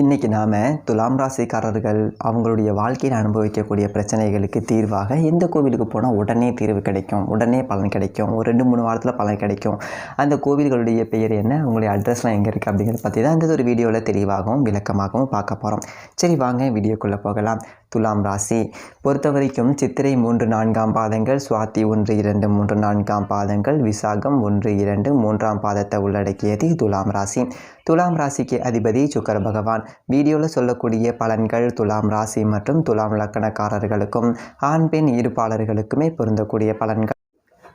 இன்றைக்கி நாம் துலாம் ராசிக்காரர்கள் அவங்களுடைய வாழ்க்கையில் அனுபவிக்கக்கூடிய பிரச்சனைகளுக்கு தீர்வாக எந்த கோவிலுக்கு போனால் உடனே தீர்வு கிடைக்கும். உடனே பலன் கிடைக்கும். ஒரு ரெண்டு மூணு வாரத்தில் பலன் கிடைக்கும். அந்த கோவில்களுடைய பெயர் என்ன? அவங்களுடைய அட்ரஸ்லாம் எங்கே இருக்குது அப்படிங்கிறத பற்றி தான் இந்த ஒரு வீடியோவில் தெளிவாகவும் விளக்கமாகவும் பார்க்க போகிறோம் சரி வாங்க வீடியோக்குள்ளே போகலாம். துலாம் ராசி. பொறுத்த வரைக்கும் சித்திரை மூன்று நான்காம் பாதங்கள் சுவாத்தி ஒன்று இரண்டு மூன்று நான்காம் பாதங்கள் விசாகம் ஒன்று இரண்டு மூன்றாம் பாதத்தை உள்ளடக்கியது துலாம் ராசி. துலாம் ராசிக்கு அதிபதி சுக்கர பகவான். வீடியோவில் சொல்லக்கூடிய பலன்கள் துலாம் ராசி மற்றும் துலாம் லக்கணக்காரர்களுக்கும் ஆண் பெண் இருப்பாளர்களுக்குமே பொருந்தக்கூடிய பலன்கள்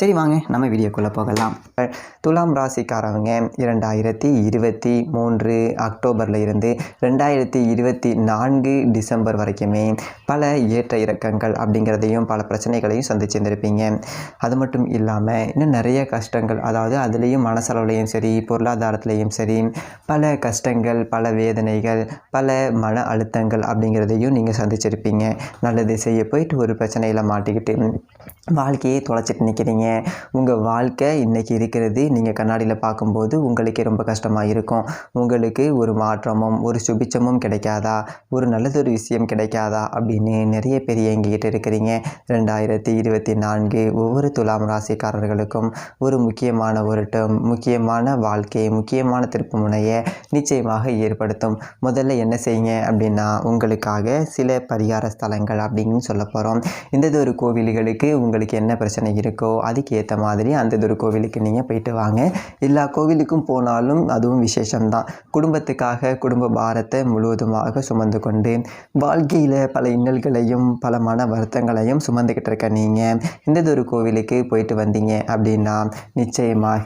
சரி வாங்க நம்ம வீடியோக்குள்ளே போகலாம். துலாம் ராசிக்காரவங்க இரண்டாயிரத்தி இருபத்தி மூன்று அக்டோபரில் இருந்து ரெண்டாயிரத்தி இருபத்தி நான்கு டிசம்பர் வரைக்குமே பல ஏற்ற இறக்கங்கள் அப்படிங்கிறதையும் பல பிரச்சனைகளையும் சந்திச்சிருந்திருப்பீங்க அது மட்டும் இல்லாமல் இன்னும் நிறைய கஷ்டங்கள் அதாவது அதுலேயும் மனசளவுலேயும் சரி பொருளாதாரத்துலேயும் சரி பல கஷ்டங்கள் பல வேதனைகள் பல மன அழுத்தங்கள் அப்படிங்கிறதையும் நீங்கள் சந்திச்சிருப்பீங்க. நல்லது செய்ய போயிட்டு ஒரு பிரச்சனையில் மாட்டிக்கிட்டு வாழ்க்கையை தொலைச்சிட்டு நிற்கிறீங்க உங்கள் வாழ்க்கை இன்றைக்கி இருக்கிறது நீங்கள் கண்ணாடியில் பார்க்கும்போது உங்களுக்கே ரொம்ப கஷ்டமாக இருக்கும். உங்களுக்கு ஒரு மாற்றமும் ஒரு சுபிச்சமும் கிடைக்காதா? ஒரு நல்லதொரு விஷயம் கிடைக்காதா? அப்படின்னு நிறைய பேர் எங்ககிட்ட இருக்கிறீங்க. ரெண்டாயிரத்தி இருபத்தி நான்கு ஒவ்வொரு துலாம் ராசிக்காரர்களுக்கும் ஒரு முக்கியமான ஒரு டேர்ம் முக்கியமான வாழ்க்கை முக்கியமான திருப்பு முனையை நிச்சயமாக ஏற்படுத்தும். முதல்ல என்ன செய்யுங்க அப்படின்னா உங்களுக்காக சில பரிகார ஸ்தலங்கள் அப்படின்னு சொல்ல போகிறோம் இந்த ஒரு கோவில்களுக்கு உங்களுக்கு என்ன பிரச்சனை இருக்கோ அது அதுக்கு ஏற்ற மாதிரி அந்த ஒரு கோவிலுக்கு நீங்கள் போயிட்டு வாங்க. எல்லா கோவிலுக்கும் போனாலும் அதுவும் விசேஷம்தான். குடும்பத்துக்காக குடும்ப பாரத்தை முழுவதுமாக சுமந்து கொண்டு வாழ்க்கையில் பல இன்னல்களையும் பல மன வருத்தங்களையும் சுமந்துக்கிட்டு இருக்க நீங்கள் இந்த ஒரு கோவிலுக்கு போயிட்டு வந்தீங்க அப்படின்னா நிச்சயமாக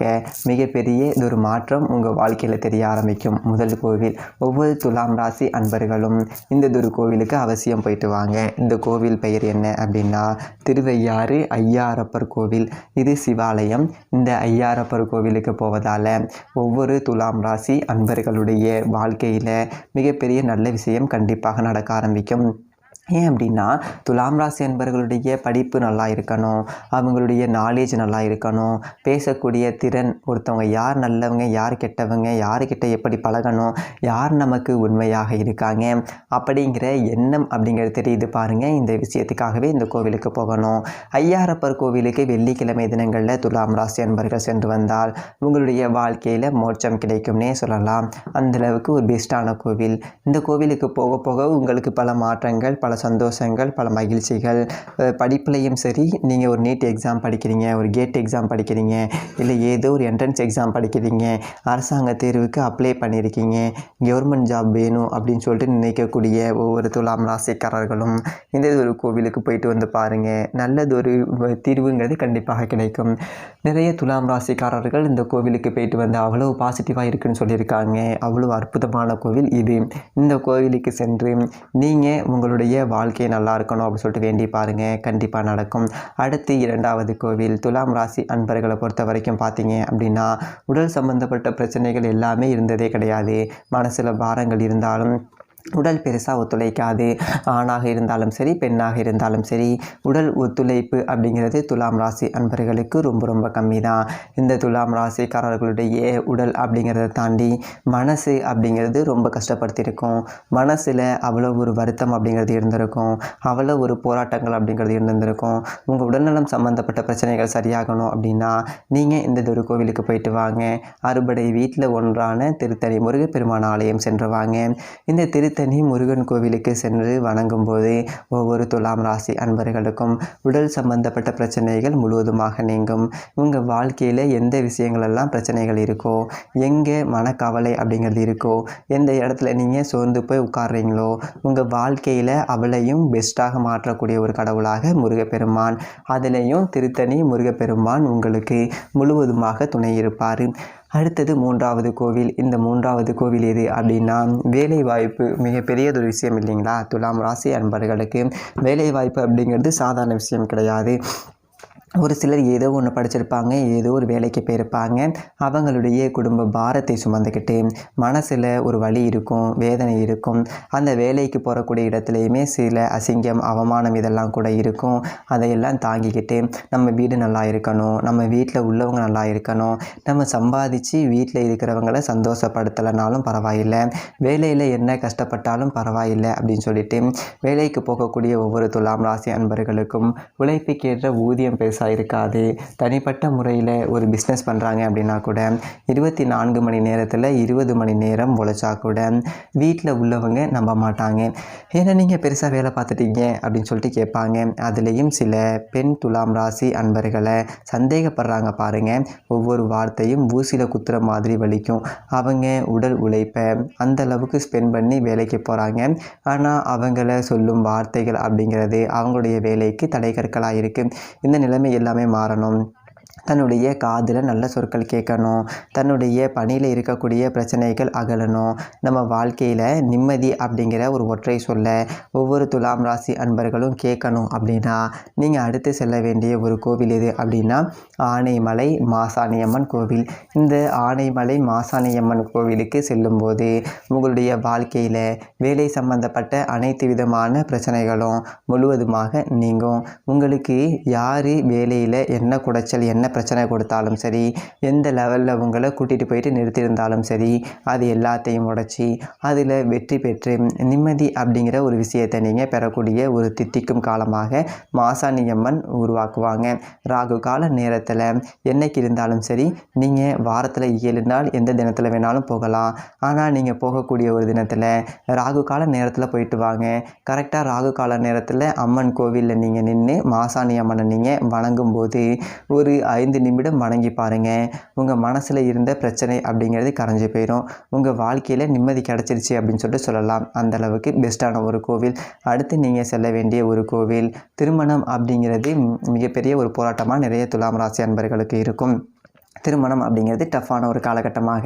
மிகப்பெரிய ஒரு மாற்றம் உங்கள் வாழ்க்கையில் தெரிய ஆரம்பிக்கும். முதல் கோவில் ஒவ்வொரு துலாம் ராசி அன்பர்களும் இந்த ஒரு கோவிலுக்கு அவசியம் போயிட்டு வாங்க. இந்த கோவில் பெயர் என்ன அப்படின்னா திருவையாறு ஐயாரப்பர் கோவில். இது சிவாலயம். இந்த ஐயாரப்பர் கோவிலுக்கு போவதால் ஒவ்வொரு துலாம் ராசி அன்பர்களுடைய வாழ்க்கையில் மிகப்பெரிய நல்ல விஷயம் கண்டிப்பாக நடக்க ஆரம்பிக்கும். ஏன் அப்படின்னா துலாம் ராசி என்பவர்களுடைய படிப்பு நல்லா இருக்கணும் அவங்களுடைய நாலேஜ் நல்லா இருக்கணும் பேசக்கூடிய திறன் ஒருத்தவங்க யார் நல்லவங்க யார் கெட்டவங்க யாருக்கிட்ட எப்படி பழகணும் யார் நமக்கு உண்மையாக இருக்காங்க அப்படிங்கிற எண்ணம் அப்படிங்கிறது தெரியுது பாருங்கள் இந்த விஷயத்துக்காகவே இந்த கோவிலுக்கு போகணும். ஐயாரப்பர் கோவிலுக்கு வெள்ளிக்கிழமை தினங்களில் துலாம் ராசி அன்பர்கள் சென்று வந்தால் உங்களுடைய வாழ்க்கையில் மோட்சம் கிடைக்கும்னே சொல்லலாம். அந்தளவுக்கு ஒரு பெஸ்ட்டான கோவில். இந்த கோவிலுக்கு போக போக உங்களுக்கு பல மாற்றங்கள் பல சந்தோஷங்கள் பல மகிழ்ச்சிகள். படிப்புலையும் சரி நீங்கள் ஒரு நீட் எக்ஸாம் படிக்கிறீங்க ஒரு கேட் எக்ஸாம் படிக்கிறீங்க இல்லை ஏதோ ஒரு என்ட்ரன்ஸ் எக்ஸாம் படிக்கிறீங்க அரசாங்க தேர்வுக்கு அப்ளை பண்ணியிருக்கீங்க கவர்மெண்ட் ஜாப் வேணும் அப்படின்னு சொல்லிட்டு நினைக்கக்கூடிய ஒவ்வொரு துலாம் ராசிக்காரர்களும் இந்த ஒரு கோவிலுக்கு போயிட்டு வந்து பாருங்கள் நல்லது ஒரு தீர்வுங்கிறது கண்டிப்பாக கிடைக்கும். நிறைய துலாம் ராசிக்காரர்கள் இந்த கோவிலுக்கு போயிட்டு வந்து அவ்வளோ பாசிட்டிவாக இருக்குன்னு சொல்லியிருக்காங்க. அவ்வளோ அற்புதமான கோவில் இது. இந்த கோவிலுக்கு சென்று நீங்கள் உங்களுடைய வாழ்க்கை நல்லா இருக்கணும் அப்படின்னு சொல்லிட்டு வேண்டி பாருங்கள் கண்டிப்பாக நடக்கும். அடுத்து இரண்டாவது கோவில் துலாம் ராசி அன்பர்களை பொறுத்த வரைக்கும் பார்த்தீங்க அப்படின்னா உடல் சம்பந்தப்பட்ட பிரச்சனைகள் எல்லாமே இருந்ததே கிடையாது. மனசில் பாரங்கள் இருந்தாலும் உடல் பெருசாக ஒத்துழைக்காது. ஆணாக இருந்தாலும் சரி பெண்ணாக இருந்தாலும் சரி உடல் ஒத்துழைப்பு அப்படிங்கிறது துலாம் ராசி அன்பர்களுக்கு ரொம்ப ரொம்ப கம்மி தான் இந்த துலாம் ராசிக்காரர்களுடைய உடல் அப்படிங்கிறத தாண்டி மனசு அப்படிங்கிறது ரொம்ப கஷ்டப்படுத்தியிருக்கும். மனசில் அவ்வளோ ஒரு வருத்தம் அப்படிங்கிறது இருந்திருக்கும். அவ்வளோ ஒரு போராட்டங்கள் அப்படிங்கிறது இருந்திருக்கும் உங்கள் உடல்நலம் சம்மந்தப்பட்ட பிரச்சனைகள் சரியாகணும் அப்படின்னா நீங்கள் இந்த ஒரு கோவிலுக்கு போயிட்டு வாங்க. அறுபடை வீட்டில் ஒன்றான திருத்தணி முருகப்பெருமான ஆலயம் சென்று வாங்க. இந்த திரு திருத்தணி முருகன் கோவிலுக்கு சென்று வணங்கும் போது ஒவ்வொரு துலாம் ராசி அன்பர்களுக்கும் உடல் சம்பந்தப்பட்ட பிரச்சனைகள் முழுவதுமாக நீங்கும். உங்கள் வாழ்க்கையில் எந்த விஷயங்களெல்லாம் பிரச்சனைகள் இருக்கோ எங்கே மனக்கவலை அப்படிங்கிறது இருக்கோ எந்த இடத்துல நீங்கள் சோர்ந்து போய் உட்காடுறீங்களோ உங்கள் வாழ்க்கையில் அவளையும் பெஸ்ட்டாக மாற்றக்கூடிய ஒரு கடவுளாக முருகப்பெருமான். அதுலேயும் திருத்தணி முருகப்பெருமான் உங்களுக்கு முழுவதுமாக துணை இருப்பார். அடுத்தது மூன்றாவது கோவில். இந்த மூன்றாவது கோவில் எது அப்படின்னா வேலை வாய்ப்பு மிகப்பெரியதொரு விஷயம் இல்லைங்களா? துலாம் ராசி அன்பர்களுக்கு வேலை வாய்ப்பு அப்படிங்கிறது சாதாரண விஷயம் கிடையாது. ஒரு சிலர் ஏதோ ஒன்று படிச்சிருப்பாங்க ஏதோ ஒரு வேலைக்கு போயிருப்பாங்க. அவங்களுடைய குடும்ப பாரத்தை சுமந்துக்கிட்டு மனசில் ஒரு வழி இருக்கும் வேதனை இருக்கும். அந்த வேலைக்கு போகக்கூடிய இடத்துலையுமே சில அசிங்கம் அவமானம் இதெல்லாம் கூட இருக்கும். அதையெல்லாம் தாங்கிக்கிட்டு நம்ம வீடு நல்லா இருக்கணும் நம்ம வீட்டில் உள்ளவங்க நல்லா இருக்கணும். நம்ம சம்பாதிச்சு வீட்டில் இருக்கிறவங்கள சந்தோஷப்படுத்தலைனாலும் பரவாயில்லை. வேலையில் என்ன கஷ்டப்பட்டாலும் பரவாயில்லை அப்படின்னு சொல்லிட்டு வேலைக்கு போகக்கூடிய ஒவ்வொரு துலாம் ராசி அன்பர்களுக்கும் உழைப்புக்கேற்ற ஊதியம் பேச பெருசாக இருக்காது. தனிப்பட்ட முறையில் ஒரு பிஸ்னஸ் பண்ணுறாங்க அப்படின்னா கூட இருபத்தி நான்கு மணி நேரத்தில் இருபது மணி நேரம் உழைச்சா கூட வீட்டில் உள்ளவங்க நம்ப மாட்டாங்க. ஏன்னா நீங்கள் பெருசாக வேலை பார்த்துட்டீங்க அப்படின்னு சொல்லிட்டு கேட்பாங்க. அதுலேயும் சில பெண் துலாம் ராசி அன்பர்களை சந்தேகப்படுறாங்க பாருங்கள் ஒவ்வொரு வார்த்தையும் ஊசியில் குத்துற மாதிரி வலிக்கும். அவங்க உடல் உழைப்பை அந்த அளவுக்கு ஸ்பெண்ட் பண்ணி வேலைக்கு போகிறாங்க ஆனால் அவங்கள சொல்லும் வார்த்தைகள் அப்படிங்கிறது அவங்களுடைய வேலைக்கு தடை கற்களாக இருக்குது இந்த நிலைமை எல்லாமே மாறணும். தன்னுடைய காதில் நல்ல சொற்கள் கேட்கணும். தன்னுடைய பணியில் இருக்கக்கூடிய பிரச்சனைகள் அகலணும். நம்ம வாழ்க்கையில் நிம்மதி அப்படிங்கிற ஒரு ஒற்றை சொல்ல ஒவ்வொரு துலாம் ராசி அன்பர்களும் கேட்கணும் அப்படின்னா நீங்கள் அடுத்து செல்ல வேண்டிய ஒரு கோவில் எது அப்படின்னா ஆனைமலை மாசாணியம்மன் கோவில். இந்த ஆனைமலை மாசாணியம்மன் கோவிலுக்கு செல்லும்போது உங்களுடைய வாழ்க்கையில் வேலை சம்பந்தப்பட்ட அனைத்து விதமான பிரச்சனைகளும் முழுவதுமாக நீங்கும். உங்களுக்கு யார் வேலையில் என்ன குடைச்சல் என்ன பிரச்சனை கொடுத்தாலும் சரி எந்த லெவலில் உங்களை கூட்டிகிட்டு போயிட்டு நிறுத்தியிருந்தாலும் சரி அது எல்லாத்தையும் உடச்சி அதில் வெற்றி பெற்று நிம்மதி அப்படிங்கிற ஒரு விஷயத்தை நீங்கள் பெறக்கூடிய ஒரு தித்திக்கும் காலமாக மாசாணியம்மன் உருவாக்குவாங்க. ராகு கால நேரத்தில் என்னைக்கு இருந்தாலும் சரி நீங்கள் வாரத்தில் ஏழு நாள் எந்த தினத்தில் வேணாலும் போகலாம். ஆனால் நீங்கள் போகக்கூடிய ஒரு தினத்தில் ராகு கால நேரத்தில் போயிட்டு வாங்க. கரெக்டாக ராகு கால நேரத்தில் அம்மன் கோவிலில் நீங்கள் நின்று மாசாணி அம்மனை நீங்கள் வணங்கும் போது ஒரு ஐந்து நிமிடம் வணங்கி பாருங்கள் உங்கள் மனசில் இருந்த பிரச்சனை அப்படிங்கிறது கரைஞ்சி போயிடும் உங்கள் வாழ்க்கையில் நிம்மதி கிடச்சிருச்சு அப்படின்னு சொல்லிட்டு சொல்லலாம். அந்த அளவுக்கு பெஸ்ட்டான ஒரு கோவில். அடுத்து நீங்கள் செல்ல வேண்டிய ஒரு கோவில். திருமணம் அப்படிங்கிறது மிகப்பெரிய ஒரு போராட்டமாக நிறைய துலாம் ராசி அன்பர்களுக்கு இருக்கும். திருமணம் அப்படிங்கிறது டஃப்பான ஒரு காலகட்டமாக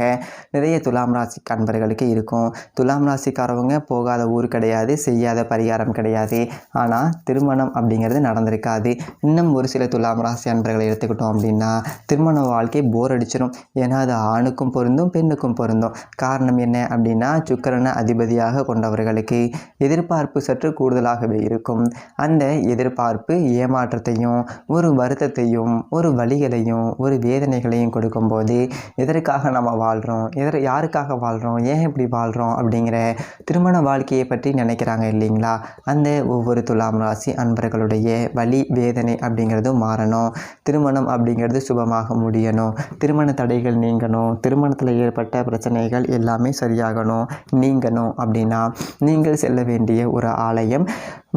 நிறைய துலாம் ராசி அன்பர்களுக்கு இருக்கும். துலாம் ராசிக்காரவங்க போகாத ஊர் கிடையாது செய்யாத பரிகாரம் கிடையாது. ஆனால் திருமணம் அப்படிங்கிறது நடந்திருக்காது. இன்னும் ஒரு சில துலாம் ராசி அன்பர்களை எடுத்துக்கிட்டோம் அப்படின்னா திருமண வாழ்க்கை போர் அடிச்சிடும் ஏன்னா அது ஆணுக்கும் பொருந்தும் பெண்ணுக்கும் பொருந்தும். காரணம் என்ன அப்படின்னா சுக்கரனை அதிபதியாக கொண்டவர்களுக்கு எதிர்பார்ப்பு சற்று கூடுதலாகவே இருக்கும். அந்த எதிர்பார்ப்பு ஏமாற்றத்தையும் ஒரு வருத்தத்தையும் ஒரு வழிகளையும் ஒரு வேதனைகளையும் கொடுக்கும்போது எதற்காக நம்ம வாழ்கிறோம் எதர் யாருக்காக வாழ்கிறோம் ஏன் இப்படி வாழ்கிறோம் அப்படிங்கிற திருமண வாழ்க்கையை பற்றி நினைக்கிறாங்க இல்லைங்களா? அந்த ஒவ்வொரு துலாம் ராசி அன்பர்களுடைய வலி வேதனை அப்படிங்கிறதும் மாறணும். திருமணம் அப்படிங்கிறது சுபமாக முடியணும். திருமண தடைகள் நீங்கணும். திருமணத்தில் ஏற்பட்ட பிரச்சனைகள் எல்லாமே சரியாகணும். நீங்கணும் அப்படின்னா நீங்கள் செல்ல வேண்டிய ஒரு ஆலயம்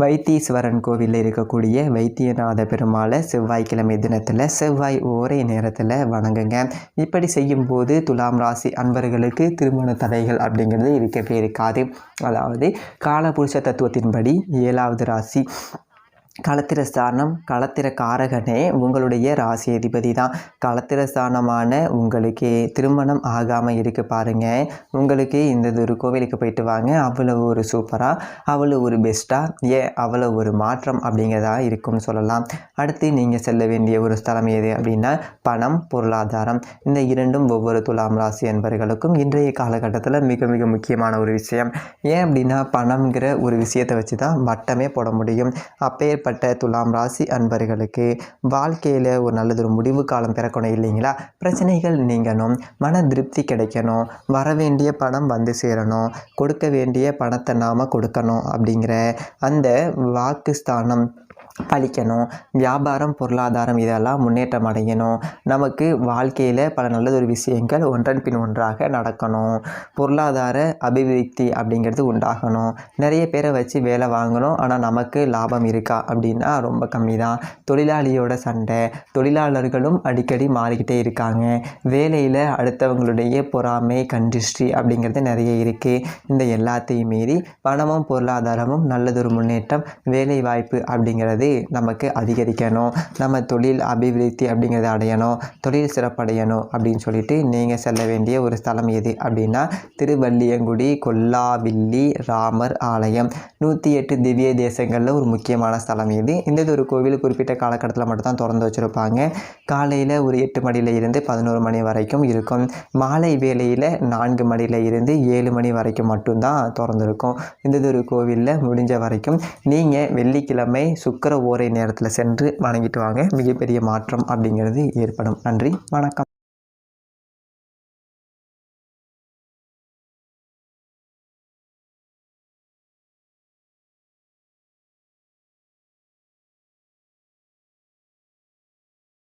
வைத்தீஸ்வரன் கோவிலில் இருக்கக்கூடிய வைத்தியநாத பெருமாளை செவ்வாய்க்கிழமை தினத்தில் செவ்வாய் ஒரே நேரத்தில் வணங்குங்க இப்படி செய்யும்போது துலாம் ராசி அன்பர்களுக்கு திருமண தடைகள் அப்படிங்கிறது இருக்கவே இருக்காது. அதாவது காலபுருஷ தத்துவத்தின்படி ஏழாவது ராசி களத்திர ஸ்தானம் களத்திர காரகனே உங்களுடைய ராசி அதிபதி தான் களத்திர ஸ்தானமான உங்களுக்கு திருமணம் ஆகாமல் இருக்குது பாருங்க. உங்களுக்கு இந்த ஒரு கோவிலுக்கு போயிட்டு வாங்க. அவ்வளோ ஒரு சூப்பராக அவ்வளோ ஒரு பெஸ்ட்டாக ஏன் அவ்வளோ ஒரு மாற்றம் அப்படிங்கிறதா இருக்கும்னு சொல்லலாம். அடுத்து நீங்கள் செல்ல வேண்டிய ஒரு ஸ்தலம் எது அப்படின்னா பணம் பொருளாதாரம். இந்த இரண்டும் ஒவ்வொரு துலாம் ராசி என்பவர்களுக்கும் இன்றைய காலகட்டத்தில் மிக மிக முக்கியமான ஒரு விஷயம். ஏன் அப்படின்னா பணம்ங்கிற ஒரு விஷயத்தை வச்சு தான் வட்டமே போட முடியும். அப்பேற்பட்ட துலாம் ராசி அன்பர்களுக்கு வாழ்க்கையில் ஒரு நல்லதொரு முடிவு காலம் பிறக்கணும் இல்லைங்களா? பிரச்சனைகள் நீங்கணும் மன திருப்தி கிடைக்கணும் வர வேண்டிய பணம் வந்து சேரணும் கொடுக்க வேண்டிய பணத்தை நாம் கொடுக்கணும் அப்படிங்கிற அந்த வாக்குஸ்தானம் பழிக்கணும் வியாபாரம் பொருளாதாரம் இதெல்லாம் முன்னேற்றம் அடையணும். நமக்கு வாழ்க்கையில் பல நல்லதொரு விஷயங்கள் ஒன்றன் பின் ஒன்றாக நடக்கணும். பொருளாதார அபிவிருத்தி அப்படிங்கிறது உண்டாகணும். நிறைய பேரை வச்சு வேலை வாங்கணும் ஆனால் நமக்கு லாபம் இருக்கா அப்படின்னா ரொம்ப கம்மி தான் தொழிலாளியோட சண்டை தொழிலாளர்களும் அடிக்கடி மாறிக்கிட்டே இருக்காங்க. வேலையில் அடுத்தவங்களுடைய பொறாமை கண்டிஸ்ட்ரி அப்படிங்கிறது நிறைய இருக்குது இந்த எல்லாத்தையும் மீறி பணமும் பொருளாதாரமும் நல்லதொரு முன்னேற்றம் வேலை வாய்ப்பு அப்படிங்கிறது நமக்கு அதிகரிக்கணும். நம்ம தொழில் அபிவிருத்தி அப்படிங்கிறத அடையணும். தொழில் சிறப்படையணும் அப்படின்னு சொல்லிட்டு நீங்கள் செல்ல வேண்டிய ஒரு ஸ்தலம் எது அப்படின்னா திருவள்ளியங்குடி கொல்லாவில்லி ராமர் ஆலயம். நூற்றி எட்டு திவ்ய தேசங்களில் ஒரு முக்கியமான ஸ்தலம் இது. இந்த ஒரு கோவில் குறிப்பிட்ட காலகட்டத்தில் மட்டும்தான் திறந்து வச்சுருப்பாங்க. காலையில் ஒரு எட்டு மணியில் இருந்து பதினோரு மணி வரைக்கும் இருக்கும். மாலை வேளையில் நான்கு மணியில் இருந்து ஏழு மணி வரைக்கும் மட்டும்தான் திறந்துருக்கும். இந்த ஒரு கோவிலில் முடிஞ்ச வரைக்கும் நீங்கள் வெள்ளிக்கிழமை சுக்கர ஓரை நேரத்தில் சென்று வணங்கிட்டு வாங்க. மிகப்பெரிய மாற்றம் அப்படிங்கிறது ஏற்படும். நன்றி. வணக்கம்.